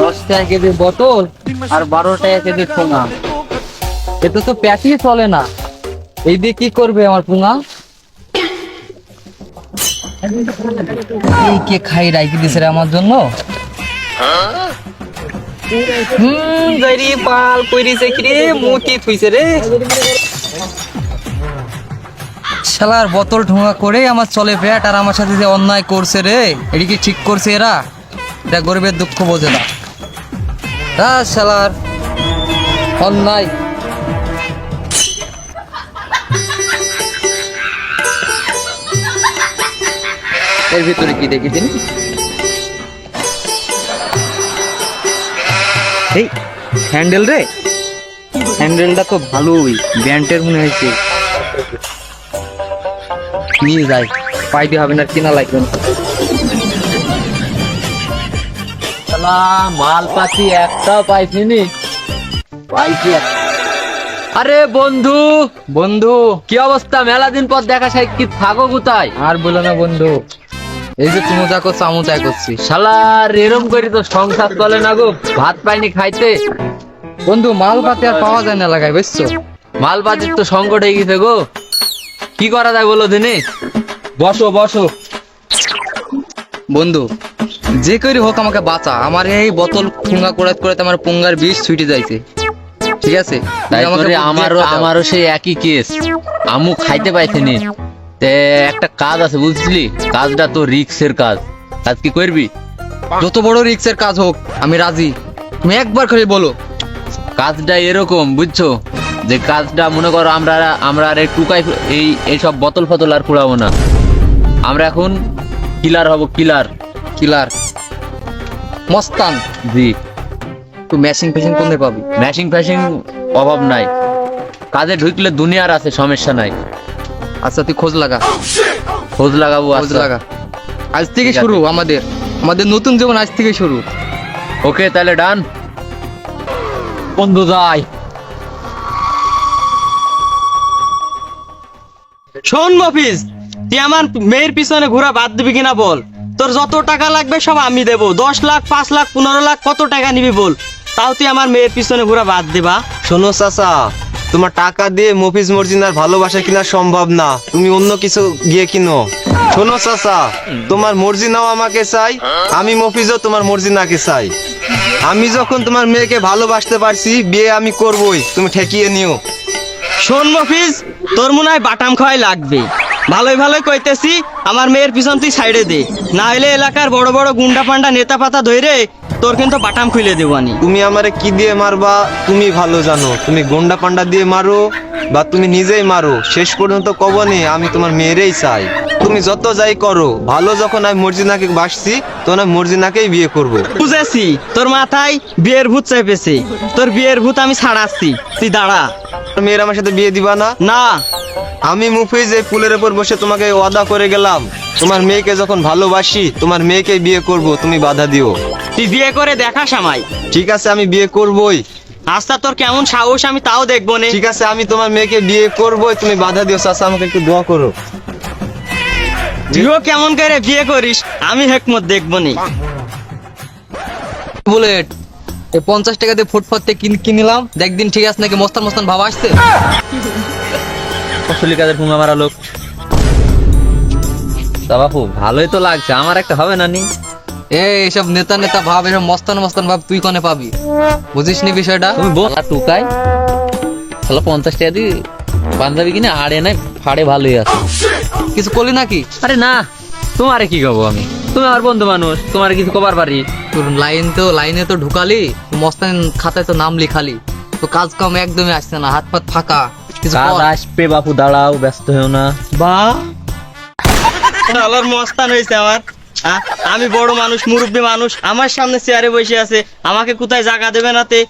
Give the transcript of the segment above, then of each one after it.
দশ টাকা কেজি বোতল আর ঠোঙা তো প্যাকই চলে না। এই দিয়ে কি করবে আমার পুঙা? কে খাই রাইকি দিছে আমার জন্য? হুম পাল কইরিছে কি রে? থুইছে রে। শালার বোতল ঠোঙা করে আমার চলে পেট আর আমার সাথে যে অন্যায় করছে রে এদিকে ঠিক করছে এরা? এটা গরিবের দুঃখ বোঝে না। তা শালার। অন্যায়। এর ভিতরে কি দেখেছেন এই হ্যান্ডেল রে। হ্যান্ডেলটা তো ভালোই ব্যান্ডের মনে হয়েছে। নিয়ে যাই। পাইতে হবে না কিনা লাগবে না। শালা, মাল পাতি একটাও পাইছি নি। পাইছি আরে বন্ধু বন্ধু কি অবস্থা? মেলা দিন পর দেখা সাই কি থাকো কোথায়? আর বলো না বন্ধু এই যে তুমি যা করছ আমু তাই করছি। শালার এরম করি তো সংসার চলে না গো ভাত পাইনি খাইতে। বন্ধু মাল পাতি আর পাওয়া যায় না লাগাই বুঝছ? মাল পাতির তো সংকট হয়ে গেছে গো। কি করা যায় বলো দিনে? বসো বসো। বন্ধু যে করি হোক আমাকে বাঁচা। আমার এই বোতল ফুঙ্গা করে করে আমার পুঙ্গার বিষ ছুটে যাইছে। ঠিক আছে? তাই আমাকে করে আমারও আমারও সেই একই কেস। আমু খাইতে পাইছিনি তে একটা কাজ আছে বুঝলি কাজটা তো রিক্সের কাজ। কাজ কি করবি? যত বড় রিক্সের কাজ হোক আমি রাজি। তুমি একবার করে বলো। কাজটা এরকম বুঝছ? যে কাজটা মনে করো আমরা আমরা আর এই টুকাই এই এইসব বোতল ফতল আর কুড়াবো না। আমরা এখন কিলার হব কিলার কিলার মস্তান জি। তুই ম্যাশিং ফেশিং কোনে পাবি? ম্যাশিং ফ্যাশিং অভাব নাই। কাজে ঢুকলে দুনিয়ার আছে সমস্যা নাই। আচ্ছা তুই খোঁজ লাগা। খোঁজ লাগাবো খোঁজ আচ্ছা। লাগা। আজ থেকে শুরু আমাদের। আমাদের নতুন জীবন আজ থেকে শুরু। ওকে তাহলে ডান। বন্ধু যাই। শোন মফিজ তুই আমার মেয়ের পিছনে ঘোরা বাদ দিবি কিনা বল? তোর যত টাকা লাগবে সব আমি দেবো। দশ লাখ পাঁচ লাখ পনেরো লাখ কত টাকা নিবি বল। তাও তুই আমার মেয়ের পিছনে ঘোরা বাদ দিবা। শোনো চাচা তোমার টাকা দিয়ে মফিজ মর্জিনার ভালোবাসা কিনা সম্ভব না। তুমি অন্য কিছু গিয়ে কিনো। শোনো চাচা তোমার মর্জিনাও আমাকে চাই আমি মফিজও তোমার মর্জিনাকে চাই। আমি যখন তোমার মেয়েকে ভালোবাসতে পারছি বিয়ে আমি করবই তুমি ঠেকিয়ে নিও। শোন মফিজ তোর মনে হয় বাটাম খাওয়াই লাগবে। ভালোই ভালোই কইতেছি আমার মেয়ের পিছন তুই সাইডে দে। না হলে এলাকার বড় বড় গুন্ডা পান্ডা নেতা পাতা ধরে তোর কিন্তু বাটাম খুলে দেবো আমি। তুমি আমারে কি দিয়ে মারবা তুমি ভালো জানো। তুমি গন্ডা পান্ডা দিয়ে মারো বা তুমি নিজেই মারো। শেষ পর্যন্ত কবনে আমি তোমার মেয়েরই চাই। তুমি যত যাই করো ভালো যখন আমি মর্জিনাকে বাসছি তখন আমি মর্জিনাকেই বিয়ে করব। বুঝেছি তোর মাথায় বিয়ের ভূত চেপেছে তোর বিয়ের ভূত আমি ছাড়াচ্ছি। তুই দাঁড়া। মেয়ের আমার সাথে বিয়ে দিবা না? না। আমি মুফিজ এই পুলের উপর বসে তোমাকে ওয়াদা করে গেলাম। তোমার মেয়েকে যখন ভালোবাসি তোমার মেয়েকে বিয়ে করব তুমি বাধা দিও। তুই বিয়ে করে দেখাস আমায় ঠিক আছে আমি বিয়ে করবই। আস্তা তোর কেমন সাহস? আমি তাও দেখব নে। ঠিক আছে আমি তোমার মেয়েকে বিয়ে করবই তুমি বাধা দিও। চাচা আমাকে একটু দোয়া করো। তুইও কেমন করে বিয়ে করিস? আমি হেকমত দেখব নি। বুলেট এই পঞ্চাশ টাকা দিয়ে ফুটপাতে কিন কিনিলাম। দেখ দিন ঠিক আছে নাকি মস্তান মস্তান ভাব আসছে? ফসলি কাজের পুঙ্গা মারা লোক। তা বাপু ভালোই তো লাগছে আমার একটা হবে না নি? এই এসব নেতা নেতা ভাব এসব মস্তান মস্তান ভাব তুই কনে পাবি? বুঝিস নি বিষয়টা? তুমি বল টুকাই। তাহলে পঞ্চাশ টাকা দিয়ে পাঞ্জাবি কিনে আড়ে নাই ফাড়ে ভালোই আছে। কিছু করলি নাকি? আরে না তোমারে কি কব আমি? তুমি আমার বন্ধু মানুষ তোমার কিছু কবার পারি। তোর লাইন তো লাইনে তো ঢুকালি মস্তান খাতায় তো নাম লিখালি। তো কাজ কাম একদমই আসছে না হাত পাত ফাঁকা। কাজ। আসবে বাপু দাঁড়াও ব্যস্ত হয়েও না। বা। মস্তান হয়েছে আমার। আমি বড় মানুষ মুরব্বী মানুষ আমার সামনে চেয়ারে বসে আছে আমাকে কোথায় জায়গা দেবে না তে?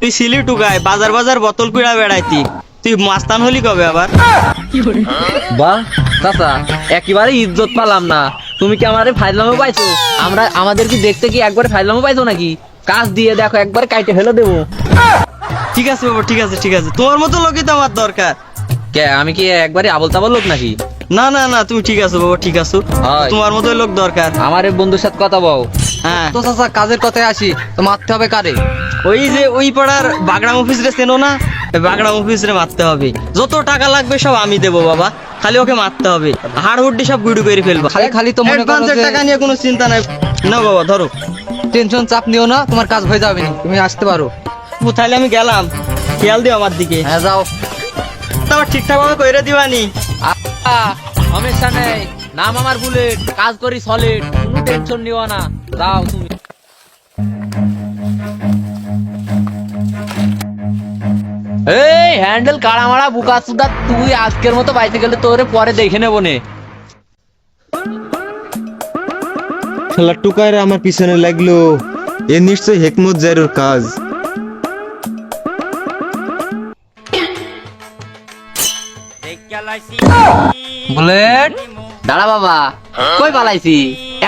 তুই সিলি টুকায় বাজার বাজার বোতল কুড়া বেড়াইতি। তুই মাস্তান হলি কবে আবার? বাহ চাচা একেবারে ইজ্জত পালাম না। তুমি কি আমারে ফাইলামও পাইছো? আমরা আমাদের কি দেখতে কি একবারে ফাইলামও পাইছো নাকি? কাজ দিয়ে দেখো একবার কাইটে ফেলে দেবো। ঠিক আছে বাবা ঠিক আছে ঠিক আছে। তোমার মতো লোকই তো আমার দরকার। কে আমি কি একবারে আবল তাবল লোক নাকি? না না না তুমি ঠিক আছো বাবা ঠিক আছো। হয়। তোমার মতো লোক দরকার। আমার এই বন্ধুর সাথে কথা বল। হ্যাঁ। তো চাচা কাজের কথায় আসি তো মারতে হবে কারে? ওই যে ওই পাড়ার বাগড়াম অফিস রে চেনো না? ওই বাগড়াম অফিস রে মারতে হবে। যত টাকা লাগবে সব আমি দেবো বাবা। খালি ওকে মারতে হবে। হাড় হুড্ডি সব গুড়ি করে ফেলব। খালি খালি তো মনে করো যে- টাকা নিয়ে কোনো চিন্তা নাই। না বাবা ধরো। টেনশন চাপ নিও না তোমার কাজ হয়ে যাবে না। তুমি আসতে পারো। ও, তাহলে আমি গেলাম। খেয়াল দিও আমার দিকে। হ্যাঁ যাও। তারপর ঠিকঠাক ভাবে কইরে দিবানি। আ, সমস্যা নেই। নাম আমার বুলেট। কাজ করি সলিড কোনো টেনশন নিও না। যাও তুমি। এই হ্যান্ডেল কাড়া মারা বুকা সুদা তুই আজকের মতো বাইতে গেলে তোরে পরে দেখে নেব নে। শালা টুকাইরা আমার পিছনে লাগল। এ নিশ্চয় হেকমত জাইরুর কাজ। বুলেট। দাঁড়া বাবা কই পালাইছি?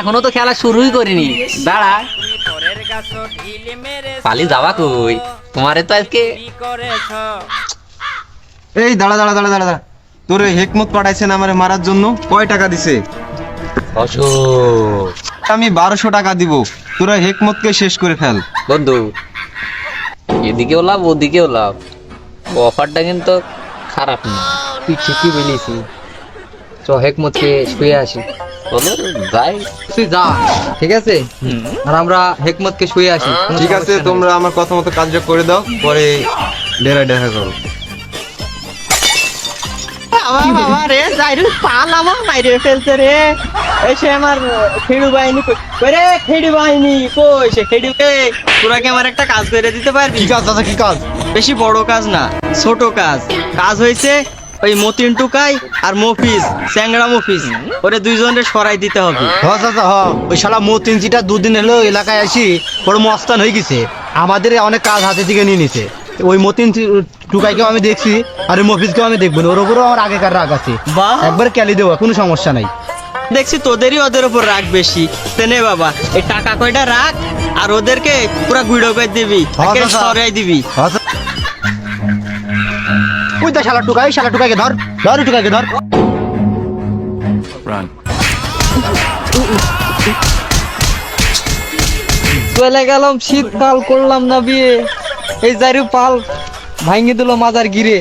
এখনও তো খেলা শুরুই করিনি। দাঁড়া। পালি যাবা কই? তোমারে তো আজকে এই দাঁড়া দাঁড়া দাঁড়া দাঁড়া তোর হেকমত পাঠাইছেন আমারে মারার জন্য? কয় টাকা দিছে? আমি বারোশো টাকা দিব। তোরা হেকমতকে শেষ করে ফেল। বন্ধু এদিকেও লাভ ওদিকেও লাভ। অফারটা কিন্তু খারাপ না। তুই ঠিকই বলিস চ হেকমতকে শুয়ে আসি। তুই যা ঠিক আছে? আর আমরা হেকমতকে শুয়ে আসি ঠিক আছে তোমরা আমার কথা মতো কাজ করে দাও পরে ডেরায় দেখা করো রে যাইরু পাল মাইরে ফেলছে রে। এসে আমার খেড়ু বাহিনী কই কই খেড়ু বাহিনী কই সে খেড়ু তোরা কি আমার একটা কাজ করে দিতে পারবি? কাজ দাদা কি কাজ? বেশি বড় কাজ না ছোট কাজ। কাজ হয়েছে ওই মতিন টুকাই আর মফিস স্যাংরা মফিস ওরে দুইজনের সরাই দিতে হবে। হ চাচা হ ওই শালা মতিন চিটা দুদিন হলো এলাকায় আসি বড় মস্তান হয়ে গেছে। আমাদের অনেক কাজ হাতে থেকে নিয়ে নিছে। ওই মতিন টুকাইকেও আমি দেখছি আর ওই মফিজকেও আমি দেখব না। ওর উপরেও আমার আগেকার রাগ আছে। বাহ। একবার ক্যালি দেবো কোনো সমস্যা নাই। দেখছি তোদেরই ওদের উপর রাগ বেশি। তেনে বাবা এই টাকা কয়টা রাখ আর ওদেরকে পুরা গুঁড়ো করে দিবি চাচা। সরাই দিবি। হ। ওই দা শালা টুকাই শালা টুকাইকে ধর ধর টুকাইকে ধর। চলে গেলাম শীতকাল করলাম না বিয়ে। এই জারু পাল ভাঙ্গি দিল মাজার গিরে।